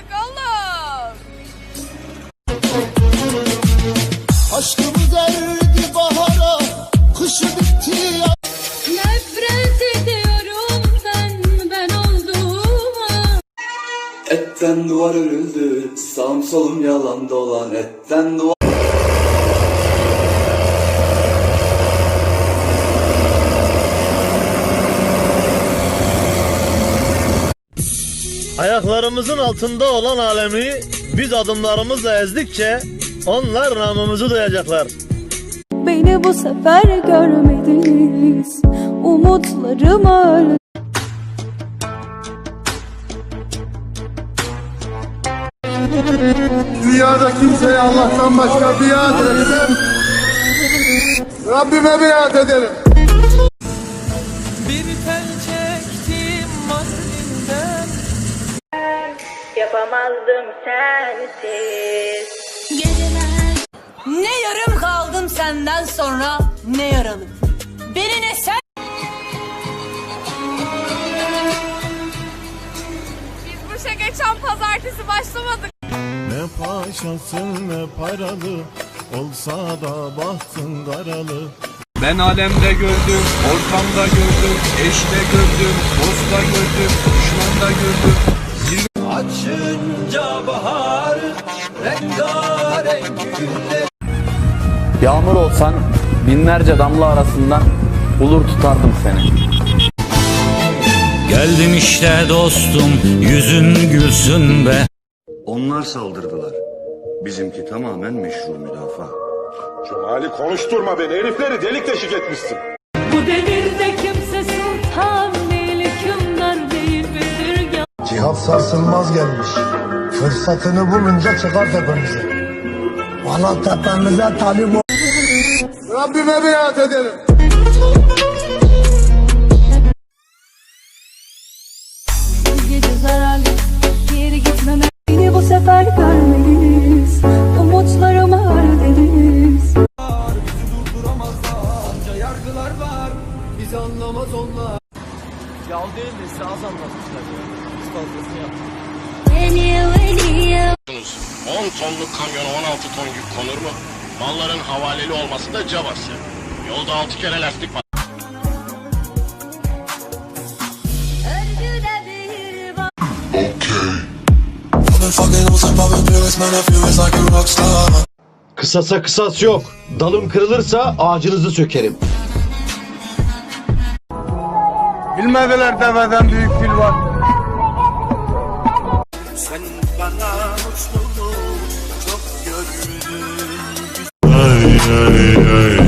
artık Allah. Aşkımı derdi bahara, kışı bitti ya. Nefret ediyorum sen ben olduğuma. Etten duvar örüldü, sağım solum yalan dolan. Etten duvar... Ayaklarımızın altında olan alemi biz adımlarımızla ezdikçe onlar namımızı duyacaklar. Beni bu sefer görmediniz. Umutlarım öldü Dünyada kimseye Allah'tan başka biat etsem Rabbime biat ederim. Bir tel Yapamazdım sensiz. Ne yarım kaldım senden sonra ne yaralı Beni ne sen Biz bu işe geçen pazartesi başlamadık. Ne paşası ne paralı Olsa da bahtın karalı Ben alemde gördüm, ortamda gördüm, eşte gördüm, dosta gördüm, düşmanda gördüm. Açınca bahar, rengarenk güller. Yağmur olsan binlerce damla arasından bulur tutardım seni Geldim işte dostum yüzün gülsün be Onlar saldırdılar. Bizimki tamamen meşru müdafaa. Cumali konuşturma beni herifleri delik deşik etmişsin. Bu devirde Cihat sarsılmaz gelmiş. Fırsatını bulunca çıkar tepemize. Valla tepemize talip ol Rabbime biat ederim. Bu gece zararlı Geri gitmeme. Beni bu sefer görmediniz. Umutlarım öldünüz Anca yargılar var, bizi anlamaz onlar. Yav değil de size az anlatmışlar ya. Fazlasını yaptık. 10 tonluk kamyona 16 ton yük konur mu? Malların havaleli olması da cabası. Yolda 6 kere lastik var. Kısasa kısas yok Dalım kırılırsa ağacınızı sökerim Bilmediler deveden büyük fil var ay ay